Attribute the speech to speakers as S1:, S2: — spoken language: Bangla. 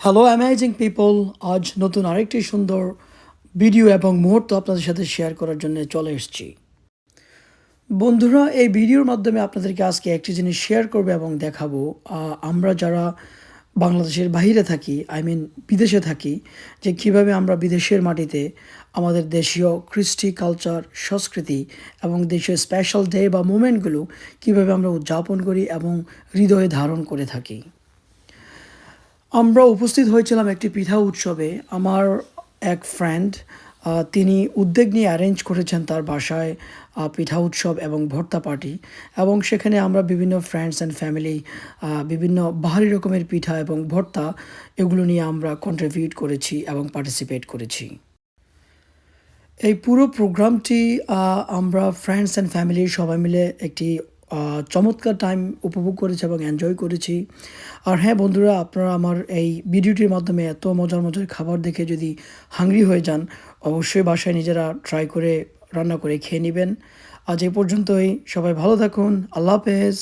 S1: হ্যালো অ্যামেজিং পিপল আজ নতুন আরেকটি সুন্দর ভিডিও এবং মুহূর্ত আপনাদের সাথে শেয়ার করার জন্য চলে এসেছি। বন্ধুরা, এই ভিডিওর মাধ্যমে আপনাদেরকে আজকে একটি জিনিস শেয়ার করবে এবং দেখাবো। আমরা যারা বাংলাদেশের বাইরে থাকি আই মিন বিদেশে থাকি, যে কীভাবে আমরা বিদেশের মাটিতে আমাদের দেশীয় কৃষ্টি কালচার সংস্কৃতি এবং দেশের স্পেশাল ডে বা মুমেন্টগুলো কীভাবে আমরা উদযাপন করি এবং হৃদয়ে ধারণ করে থাকি। আমরা উপস্থিত হয়েছিলাম একটি পিঠা উৎসবে। আমার এক ফ্রেন্ড তিনি উদ্যোগ নিয়ে অ্যারেঞ্জ করেছেন তার বাসায় পিঠা উৎসব এবং ভর্তা পার্টি এবং সেখানে আমরা বিভিন্ন ফ্রেন্ডস অ্যান্ড ফ্যামিলি বিভিন্ন বাহারি রকমের পিঠা এবং ভর্তা এগুলো নিয়ে আমরা কন্ট্রিবিউট করেছি এবং পার্টিসিপেট করেছি। এই পুরো প্রোগ্রামটি আমরা ফ্রেন্ডস অ্যান্ড ফ্যামিলি সবাই মিলে একটি চমৎকার টাইম উপভোগ করেছি এবং এনজয় করেছি। আর হ্যাঁ বন্ধুরা, আপনারা আমার এই ভিডিওটির মাধ্যমে এত মজার মজার খাবার দেখে যদি হাংরি হয়ে যান, অবশ্যই বাসায় নিজেরা ট্রাই করে রান্না করে খেয়ে নেবেন। আজ এই পর্যন্তই, সবাই ভালো থাকুন, আল্লাহ হাফেজ।